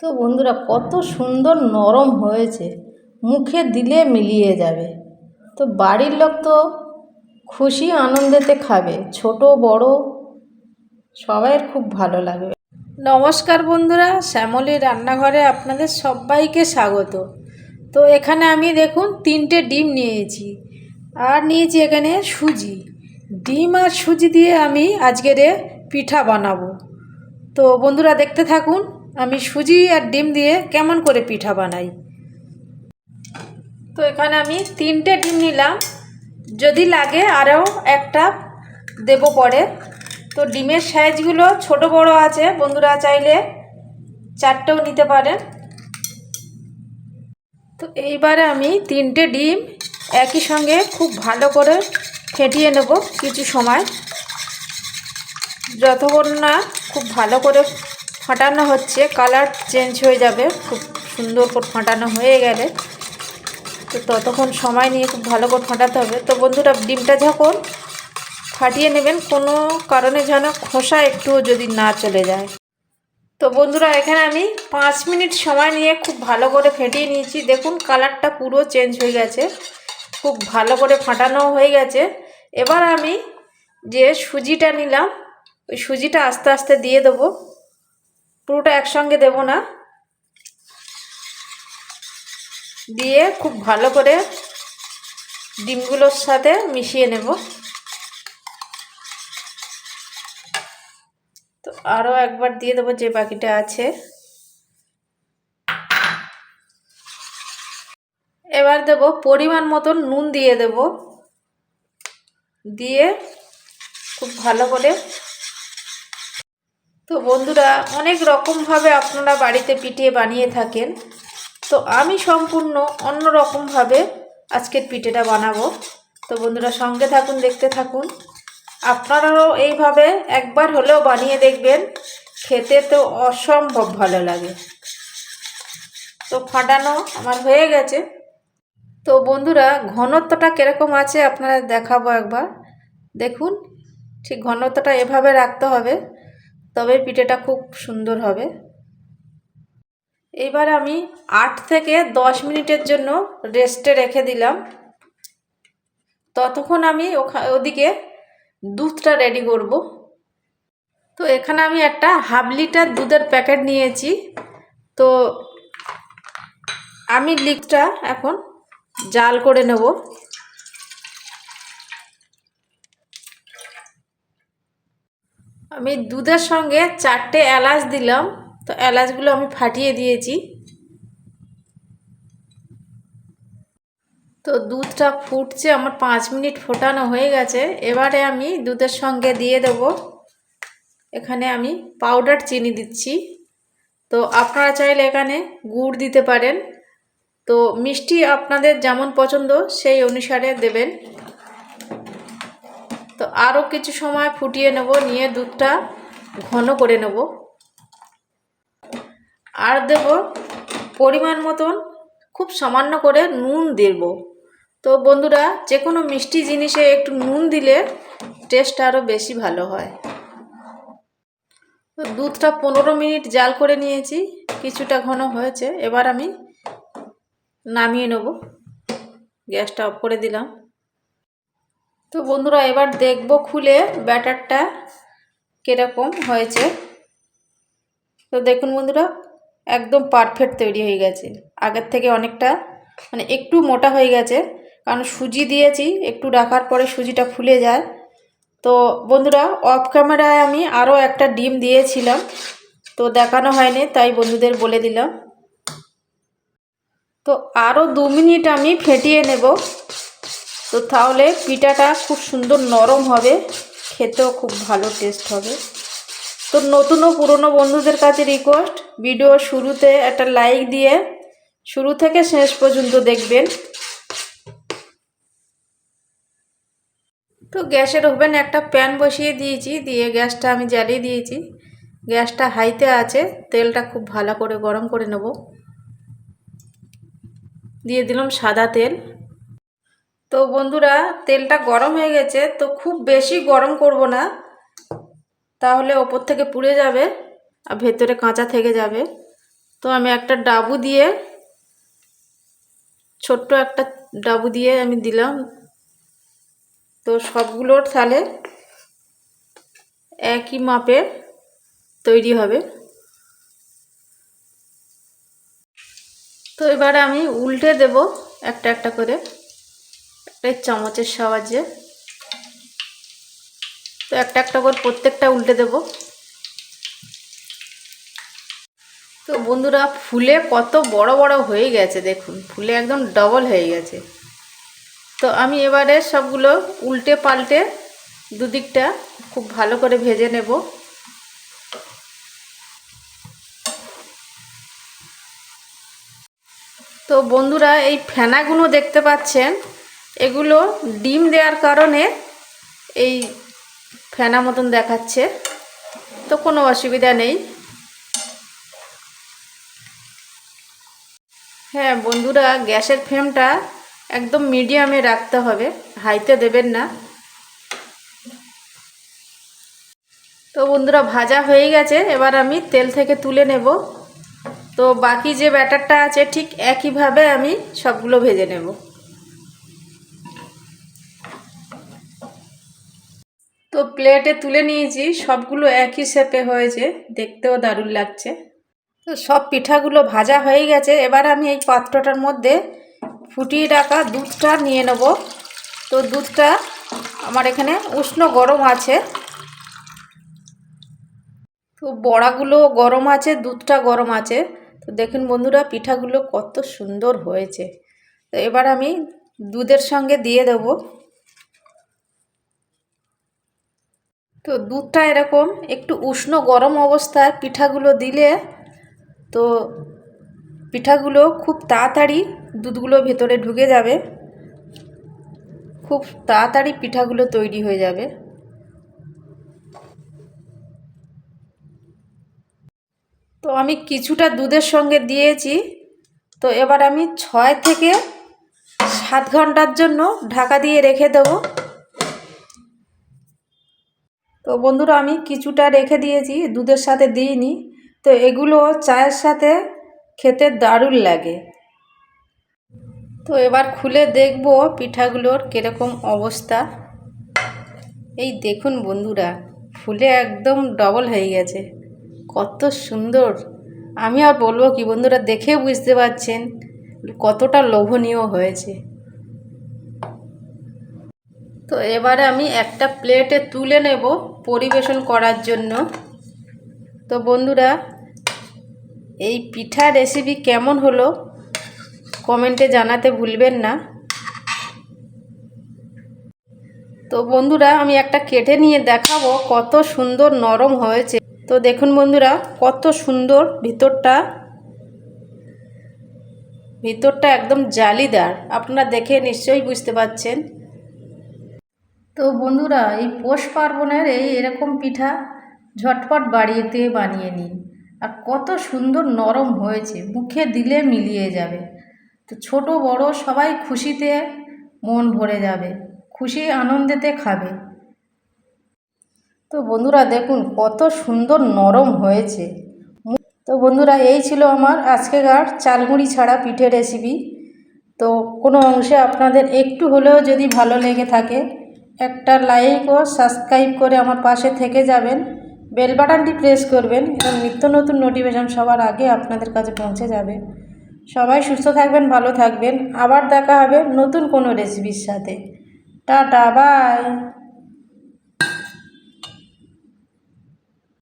তো বন্ধুরা, কত সুন্দর নরম হয়েছে। মুখে দিলে মিলিয়ে যাবে। তো বাড়ির লোক তো খুশি আনন্দেতে খাবে, ছোট, বড়, সবাইয়ের খুব ভালো লাগবে নমস্কার বন্ধুরা শ্যামলী রান্নাঘরে আপনাদের সবাইকে স্বাগত। তো এখানে আমি দেখুন, তিনটে ডিম নিয়েছি। আর নিয়েছি এখানে সুজি। ডিম আর সুজি দিয়ে আমি আজকের পিঠা বানাবো। তো বন্ধুরা, দেখতে থাকুন। আমি সুজি আর ডিম দিয়ে কেমন করে পিঠা বানাই? তো এখানে আমি তিনটে ডিম নিলাম। যদি লাগে আরও একটা দেবো পরে। তো ডিমের সাইজগুলো ছোট বড় আছে, বন্ধুরা চাইলে চারটেও নিতে পারেন তো এইবারে আমি তিনটে ডিম একই সঙ্গে খুব ভালো করে ফেটিয়ে নেব কিছু সময়। যতক্ষণ না খুব ভালো করে ফাটানো হচ্ছে কালার চেঞ্জ হয়ে যাবে, খুব সুন্দর করে ফাটানো হয়ে গেলে। তো ততক্ষণ সময় নিয়ে খুব ভালো করে ফাটাতে হবে। তো বন্ধুরা, ডিমটা যখন ফাটিয়ে নেবেন, কোনো কারণে যেন খোসা একটুও যদি না চলে যায়। তো বন্ধুরা, এখানে আমি পাঁচ মিনিট সময় নিয়ে খুব ভালো করে ফেটিয়ে নিয়েছি। দেখুন কালারটা পুরো চেঞ্জ হয়ে গেছে। খুব ভালো করে ফাটানো হয়ে গেছে। এবার আমি যে সুজিটা নিলাম, ওই সুজিটা আস্তে আস্তে দিয়ে দেবো। পুরোটা একসঙ্গে দেব না। দিয়ে খুব ভালো করে ডিমগুলোর সাথে মিশিয়ে নেব। তো আরও একবার দিয়ে দেবো যে বাকিটা আছে। এবার দেব পরিমাণ মতন নুন দিয়ে দেব। দিয়ে খুব ভালো করে তো বন্ধুরা, অনেক রকমভাবে আপনারা বাড়িতে পিঠে বানিয়ে থাকেন। তো আমি সম্পূর্ণ অন্য রকমভাবে আজকের পিঠেটা বানাবো। তো বন্ধুরা, সঙ্গে থাকুন, দেখতে থাকুন। আপনারাও এইভাবে একবার হলেও বানিয়ে দেখবেন। খেতে তো অসম্ভব ভালো লাগে। তো ফাটানো আমার হয়ে গেছে। তো বন্ধুরা, ঘনত্বটা কীরকম আছে আপনারা দেখাবো একবার। দেখুন, ঠিক ঘনত্বটা এভাবে রাখতে হবে। তবে পিঠেটা খুব সুন্দর হবে। এবার আমি আট থেকে দশ মিনিটের জন্য রেস্টে রেখে দিলাম। ততক্ষণ আমি ওদিকে দুধটা রেডি করব। তো এখানে আমি একটা হাফ লিটার দুধের প্যাকেট নিয়েছি। তো আমি লিকটা এখন জাল করে নেব। আমি দুধের সঙ্গে চারটে এলাচ দিলাম। তো এলাচগুলো আমি ফাটিয়ে দিয়েছি। তো দুধটা ফুটছে, আমার পাঁচ মিনিট ফোটানো হয়ে গেছে। এবারে আমি দুধের সঙ্গে দিয়ে দেব। এখানে আমি পাউডার চিনি দিচ্ছি। তো আপনারা চাইলে এখানে গুড় দিতে পারেন। তো মিষ্টি আপনাদের যেমন পছন্দ, সেই অনুসারে দেবেন। তো আরও কিছু সময় ফুটিয়ে নেব, নিয়ে দুধটা ঘন করে নেব। আর দেব পরিমাণ মতন খুব সামান্য করে নুন দেব। তো বন্ধুরা যে কোনো মিষ্টি জিনিসে একটু নুন দিলে টেস্ট আরও বেশি ভালো হয়। তো দুধটা পনেরো মিনিট জাল করে নিয়েছি, কিছুটা ঘন হয়েছে। এবার আমি নামিয়ে নেব। গ্যাসটা অফ করে দিলাম। তো বন্ধুরা এবার দেখব খুলে ব্যাটারটা কীরকম হয়েছে। তো দেখুন বন্ধুরা, একদম পারফেক্ট তৈরি হয়ে গেছে। আগের থেকে অনেকটা মানে একটু মোটা হয়ে গেছে, কারণ সুজি দিয়েছি, একটু রাখার পরে সুজিটা ফুলে যায়। তো বন্ধুরা অফ ক্যামেরায় আমি আরও একটা ডিম দিয়েছিলাম, তো দেখানো হয়নি, তাই বন্ধুদের বলে দিলাম। তো আরও দু মিনিট আমি ফেটিয়ে নেব। তো তাহলে পিঠাটা খুব সুন্দর নরম হবে, খেতেও খুব ভালো টেস্ট হবে। তো নতুন ও পুরনো বন্ধুদের কাছে রিকোয়েস্ট ভিডিও শুরুতে একটা লাইক দিয়ে শুরু থেকে শেষ পর্যন্ত দেখবেন। তো গ্যাসের ওভেন একটা প্যান বসিয়ে দিয়েছি, দিয়ে গ্যাসটা আমি জ্বালিয়ে দিয়েছি। গ্যাসটা হাইতে আছে, তেলটা খুব ভালো করে গরম করে নেব। দিয়ে দিলাম সাদা তেল। তো বন্ধুরা, তেলটা গরম হয়ে গেছে, তো খুব বেশি গরম করব না। তাহলে ওপর থেকে পুড়ে যাবে আর ভেতরে কাঁচা থেকে যাবে। তো আমি একটা ডাবু দিয়ে, ছোট্ট একটা ডাবু দিয়ে আমি দিলাম। তো সবগুলোর তাহলে একই মাপের তৈরি হবে। তো এবারে আমি উল্টে দেব একটা একটা করে। একটা চামচের সাহায্যে। তো একটা একটা করে প্রত্যেকটা উল্টে দেব। তো বন্ধুরা, ফুলে কত বড় বড় হয়ে গেছে, দেখুন। ফুলে একদম ডবল হয়ে গেছে। তো আমি এবারে সবগুলো উল্টে পাল্টে দুদিকটা খুব ভালো করে ভেজে নেব। তো বন্ধুরা, এই ফেনাগুলো দেখতে পাচ্ছেন? এগুলো ডিম দেওয়ার কারণে এই ফেনা মতন দেখাচ্ছে। তো কোনো অসুবিধা নেই। হ্যাঁ বন্ধুরা, গ্যাসের ফ্লেমটা একদম মিডিয়ামে রাখতে হবে। হাইতে দেবেন না। তো বন্ধুরা, ভাজা হয়ে গেছে। এবার আমি তেল থেকে তুলে নেব। তো বাকি যে ব্যাটারটা আছে, ঠিক একইভাবে আমি সবগুলো ভেজে নেব। প্লেটে তুলে নিয়েছি, সবগুলো একই শেপে হয়েছে, দেখতেও দারুণ লাগছে। তো সব পিঠাগুলো ভাজা হয়ে গেছে, এবার আমি এই পাত্রটার মধ্যে ফুটিয়ে রাখা দুধটা নিয়ে নেব। তো দুধটা আমার এখানে উষ্ণ গরম আছে। তো বড়াগুলো গরম আছে, দুধটা গরম আছে। তো দেখুন বন্ধুরা, পিঠাগুলো কত সুন্দর হয়েছে। তো এবার আমি দুধের সঙ্গে দিয়ে দেব। তো দুধটা এরকম একটু উষ্ণ গরম অবস্থায় পিঠাগুলো দিলে তো পিঠাগুলো খুব তাড়াতাড়ি দুধগুলো ভেতরে ঢুকে যাবে। খুব তাড়াতাড়ি পিঠাগুলো তৈরি হয়ে যাবে। তো আমি কিছুটা দুধের সঙ্গে দিয়েছি। তো এবার আমি ছয় থেকে সাত ঘণ্টার জন্য ঢাকা দিয়ে রেখে দেবো। তো বন্ধুরা, আমি কিছুটা রেখে দিয়েছি, দুধের সাথে দিইনি। তো এগুলো চায়ের সাথে খেতে দারুণ লাগে। তো এবার খুলে দেখব পিঠাগুলোর কীরকম অবস্থা। এই দেখুন বন্ধুরা, ফুলে একদম ডবল হয়ে গেছে। কত সুন্দর। আমি আর বলব কি বন্ধুরা, দেখে বুঝতে পারছেন কতটা লোভনীয় হয়েছে। তো এবারে আমি একটা প্লেটে তুলে নেব পরিবেশন করার জন্য। তো বন্ধুরা, এই পিঠা রেসিপি কেমন হলো কমেন্টে জানাতে ভুলবেন না। তো বন্ধুরা, আমি একটা কেটে নিয়ে দেখাবো কত সুন্দর নরম হয়েছে। তো দেখুন বন্ধুরা, কত সুন্দর ভিতরটা। ভিতরটা একদম জালিদার। আপনারা দেখে নিশ্চয়ই বুঝতে পাচ্ছেন তো বন্ধুরা, এই পৌষ পার্বণের এই এরকম পিঠা ঝটপট বাড়িতে বানিয়ে নিন। আর কত সুন্দর নরম হয়েছে, মুখে দিলে মিলিয়ে যাবে। তো ছোট, বড় সবাই খুশিতে মন ভরে যাবে, খুশি আনন্দেতে খাবে। তো বন্ধুরা, দেখুন কত সুন্দর নরম হয়েছে। তো বন্ধুরা, এই ছিল আমার আজকেকার চালমুড়ি ছাড়া পিঠে রেসিপি তো কোনো অংশে আপনাদের একটু হলেও যদি ভালো লেগে থাকে একটা লাইক ও সাবস্ক্রাইব করে আমার পাশে থেকে যাবেন। বেল বাটনটি প্রেস করবেন এবং নিত্য নতুন নোটিফিকেশান সবার আগে আপনাদের কাছে পৌঁছে যাবে। সবাই সুস্থ থাকবেন, ভালো থাকবেন। আবার দেখা হবে নতুন কোনো রেসিপির সাথে। Tata bye